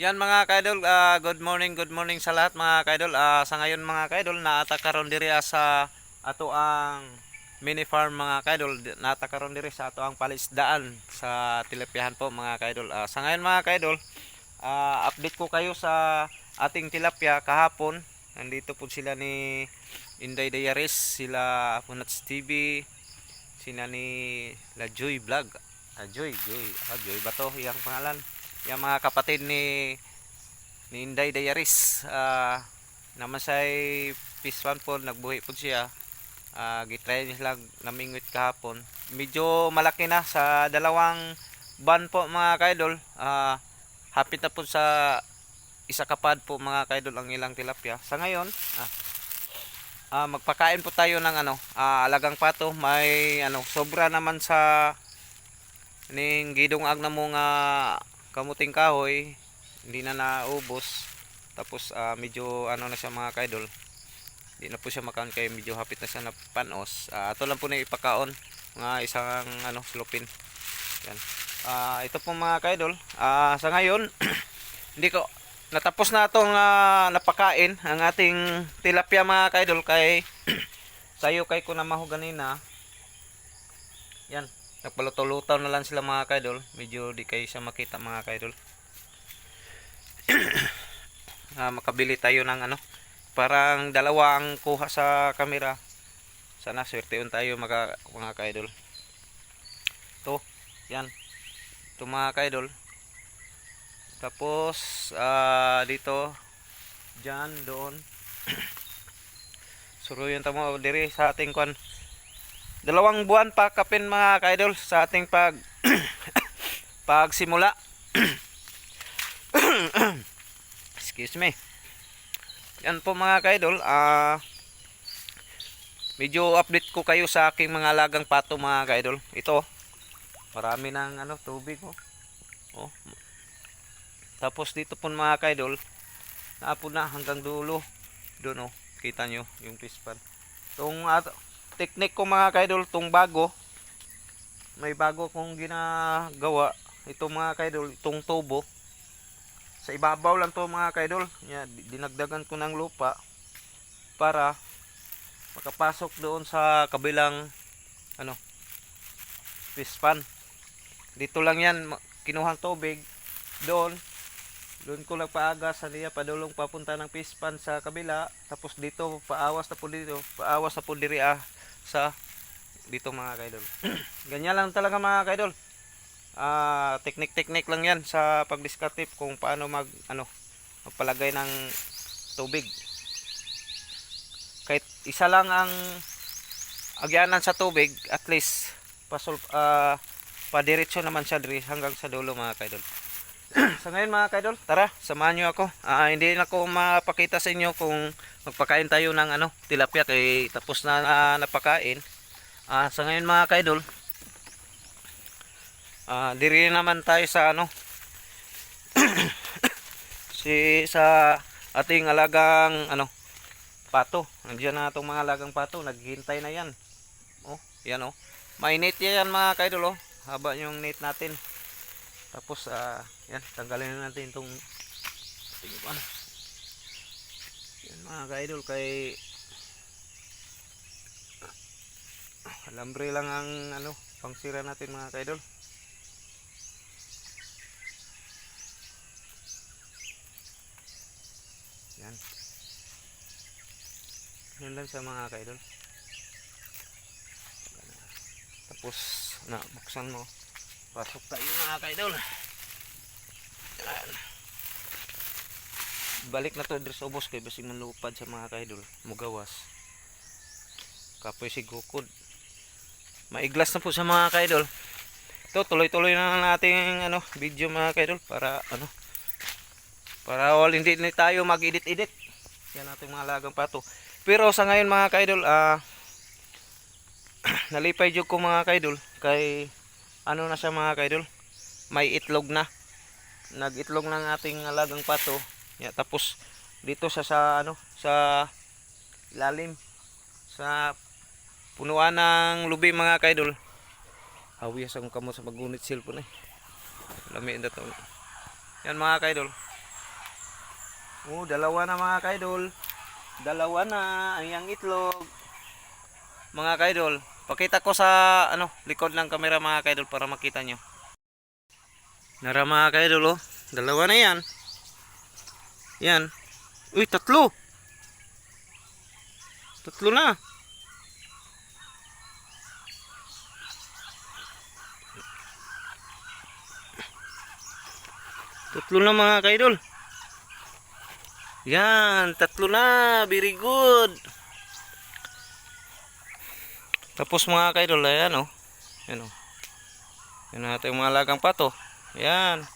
Yan mga kaidol, ah, good morning, good morning sa lahat mga kaidol. Ah, sa ngayon mga kaidol, naata karon diri sa ato ang mini farm mga kaidol. Naata karon diri sa ato ang palisdaan sa tilapyahan po mga kaidol. Ah, sa ngayon mga kaidol, ah, update ko kayo sa ating tilapia kahapon. Nandito po sila ni Inday Diaries, sila Punats TV, sina ni La Joy Vlog. Ah, Joy, Joy. Ah, Joy ba to? Iyang pangalan. Yung mga kapatid ni ni Inday Diaries. Ah, naman sa Piswan po, nagbuhi po siya. Ah, gitry niya sila namingwit kahapon. Medyo malaki na sa dalawang ban po mga kaidol. Ah, hapit na po sa isa kapad po mga kaidol ang ilang tilapia. Sa ngayon, ah, ah, magpakain po tayo ng ano, ah, alagang pato. May ano, sobra naman sa ning gidong ag na mo nga kamuting kahoy hindi na naubos. Tapos ah, medyo ano na siya mga kaidol hindi na po siya makaon kay medyo hapit na siya na panos. Ah, ato lang po na ipakaon mga isang ano slopin. Yan. Ah, ito po mga kaidol Ah, sa ngayon hindi ko natapos na itong ah, napakain ang ating tilapia mga kaidol kay sayo kay ko na maho ganina yan Nagpaluto-lutaw na lang sila mga kaidol. Medyo di kayo siya makita mga kaidol. ah, makabili tayo ng ano. Parang dalawang kuha sa kamera. Sana swerteon tayo mga, mga kaidol. Ito. Yan. Ito mga kaidol. Tapos ah, dito. Diyan, doon. Suruyan tamo diri sa ating kwan dalawang buwan pa kapin mga kaidol sa ating pag pagsimula. Excuse me. Yan po mga kaidol ah medyo update ko kayo sa aking mga lagang pato mga kaidol. Ito marami ng ano tubig oh. oh. tapos dito po mga kaidol naapo na hanggang dulo. Doon oh kita nyo yung pispan itong at, technique ko mga kaidol tong bago. May bago kong ginagawa. Ito mga kaidol itong tubo. Sa ibabaw lang to mga kaidol. Yan, dinagdagan ko ng lupa para makapasok doon sa kabilang ano fish pan. Dito lang yan kinuhang tubig doon doon ko lang sa niya padulong papunta ng fish pan sa kabila tapos dito paawas na po dito paawas na po diri ah sa dito mga kaidol. Ganyan lang talaga mga kaidol. Ah, teknik-teknik lang 'yan sa pagdiskarte kung paano mag ano magpalagay ng tubig. Kahit isa lang ang agyanan sa tubig, at least pasol ah padiretso naman siya diri hanggang sa dulo mga kaidol. Sa ngayon mga kaidol, tara, samahan niyo ako. Ah, hindi na mapakita sa inyo kung magpakain tayo ng ano, tilapia kay tapos na ah, napakain. Ah, sa ngayon mga kaidol, ah, diri naman tayo sa ano, si sa ating alagang ano, pato. Nandiyan na itong mga alagang pato, naghihintay na yan. Oh, yan oh. Mainit yan mga kaidol oh. Haba yung net natin. Tapos ah, yan, tanggalin na natin itong tingin ano. Yan mga ka-idol kay alambre lang ang ano, pangsira natin mga ka-idol. Yan. Yan lang sa mga ka-idol. Tapos na buksan mo. Pasok tayo mga ka-idol. Balik na to dress ubos kay basig manlupad sa mga ka-idol. Mugawas. Kapoy si Gukod. Maiglas na po sa mga ka-idol. Ito tuloy-tuloy na lang nating ano, video mga ka-idol para ano para all hindi na tayo mag-edit-edit. Yan ating mga lagang pato. Pero sa ngayon mga ka-idol, ah nalipay jud ko mga ka-idol kay ano na siya mga kaidol may itlog na nag-itlog ng ating alagang pato ya, tapos dito sa sa ano sa ilalim sa punuan ng lubi mga kaidol hawi sa kamo sa magunit cellphone eh lami na to yan mga kaidol Oh, dalawa na mga kaidol. Dalawa na ang iyang itlog. Mga kaidol, pakita ko sa ano, likod ng kamera mga kaidol para makita nyo. Nara mga kaidol oh. Dalawa na yan. Yan. Uy, tatlo. Tatlo na. Tatlo na mga kaidol. Yan, tatlo na. Very good. Tapos mga kaidol, ayan oh. Yan oh. Yan natin yung mga lagang pato. Yan.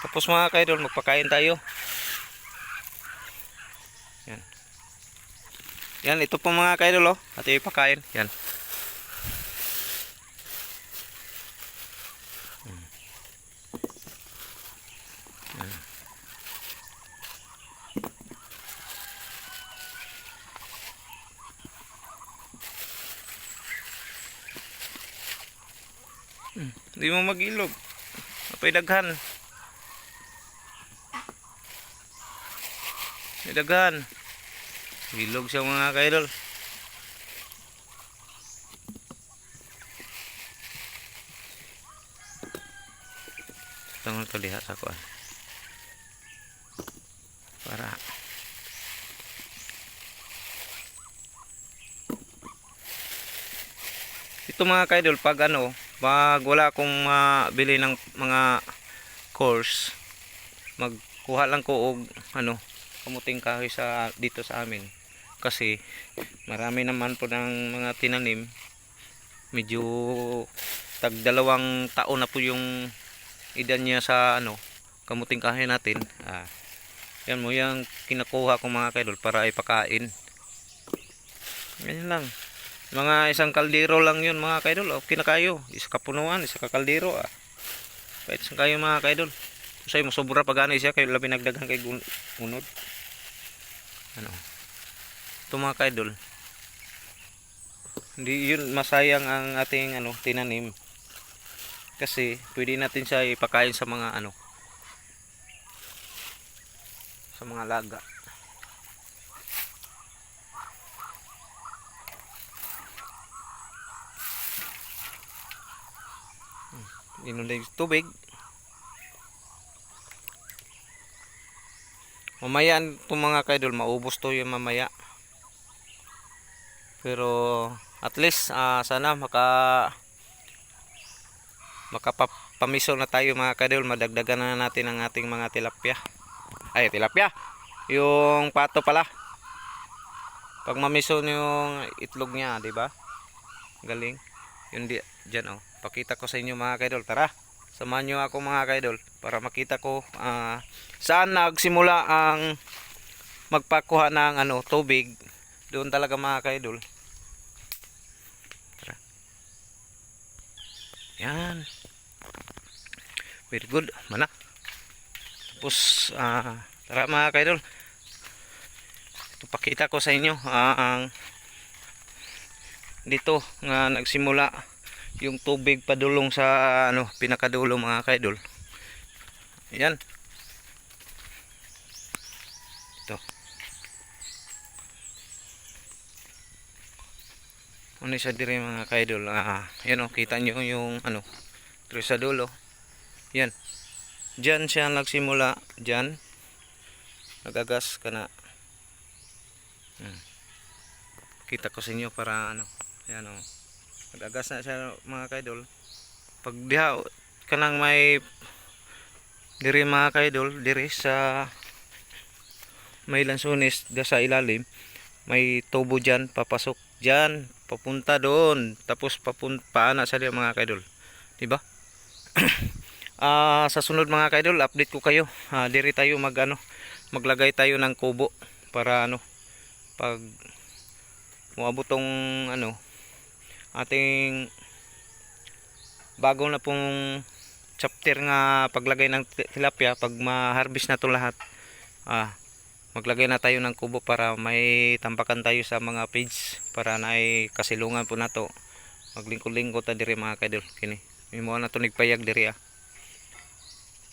Tapos mga kaidol, magpakain tayo. Yan. Yan, ito po mga kaidol oh. At ipakain. Yan. Hindi mo mag-ilog. Apay daghan. May daghan. Ilog siya mga kaidol. Tangon ko diha sa kuan. Para Ito mga kaidol pag ano, pag wala akong mabili ng mga course, magkuha lang ko og ano, kamuting kahoy sa dito sa amin. Kasi marami naman po ng mga tinanim. Medyo tag dalawang taon na po yung edad niya sa ano, kamuting kahoy natin. Ah, yan mo yung kinakuha ko mga kaidol para ipakain. Ganyan lang. Mga isang kaldero lang yun mga kaidol. Okay na kayo. Isa kapunuan, isa kakaldero ah. Kahit isang kayo mga kaidol. Usay mo sobra pag ano siya kayo labi nagdagan kay unod. Ano? Ito mga kaidol. Hindi yun masayang ang ating ano tinanim. Kasi pwede natin siya ipakain sa mga ano sa mga laga. Yung tubig. Mamaya itong mga kaidol maubos to yung mamaya. Pero at least ah, sana maka makapamisol na tayo mga kaidol. Madagdagan na natin ang ating mga tilapia. Ay tilapia! Yung pato pala. Pag mamisol yung itlog niya di ba? Galing. Yun di dyan oh pakita ko sa inyo mga kaidol. Tara samahan nyo ako mga kaidol para makita ko ah, saan nagsimula ang magpakuha ng ano tubig. Doon talaga mga kaidol. Tara. Yan. Very good. Mana tapos ah, tara mga kaidol. Ito pakita ko sa inyo ah, ang dito nga nagsimula yung tubig padulong sa ano pinakadulo mga kaidol. Yan ito. Ano siya dire mga kaidol? Ah, yan o kita nyo yung ano dito sa dulo. Yan dyan siya nagsimula. Dyan nagagas ka na. Hmm. kita ko sa inyo para ano yan o nagagas na siya mga kaidol. Pag diha kanang may diri mga kaidol diri sa may lansunis da sa ilalim may tubo dyan papasok dyan papunta doon. Tapos papunta paana sa diyan mga kaidol. Di ba Ah, sa sunod mga kaidol update ko kayo. Ah, diri tayo mag ano maglagay tayo ng kubo para ano pag muabot ano ating bago na pong chapter nga paglagay ng ti- tilapia pag ma-harvest na to lahat ah maglagay na tayo ng kubo para may tampakan tayo sa mga page para na ay kasilungan po na to maglingkod-lingkod ta diri mga kaidol kini may mo na to nagpayag diri ah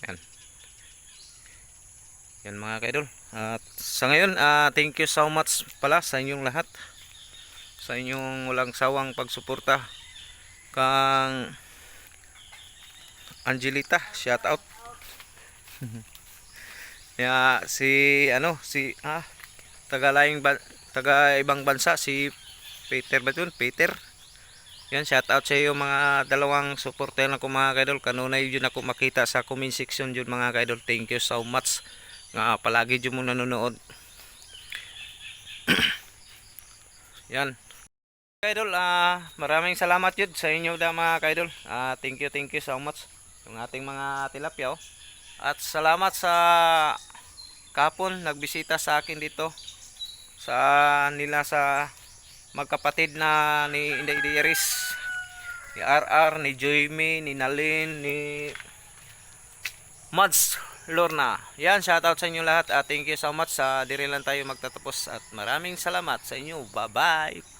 yan Yan mga kaidol. At sa ngayon, ah, thank you so much pala sa inyong lahat. Sa inyong walang sawang pagsuporta. Kang Angelita, shout out. ya si ano si ah taga laing taga ibang bansa si Peter ba yun? Peter. Yan, shout out sa iyo mga dalawang supporter na ko mga kaidol. Kanunay yun ako makita sa comment section yun mga kaidol. Thank you so much. Nga palagi yun mo nanonood. Yan. Kaidol, ah maraming salamat yun sa inyo da mga kaidol. Ah thank you, thank you so much. Yung ating mga tilapia oh. At salamat sa kapon nagbisita sa akin dito sa nila sa magkapatid na ni Inday Iris ni RR, ni Joyme, ni Nalin, ni Mads Lorna. Yan, shoutout sa inyo lahat at thank you so much sa diri lang tayo magtatapos at maraming salamat sa inyo. Bye-bye!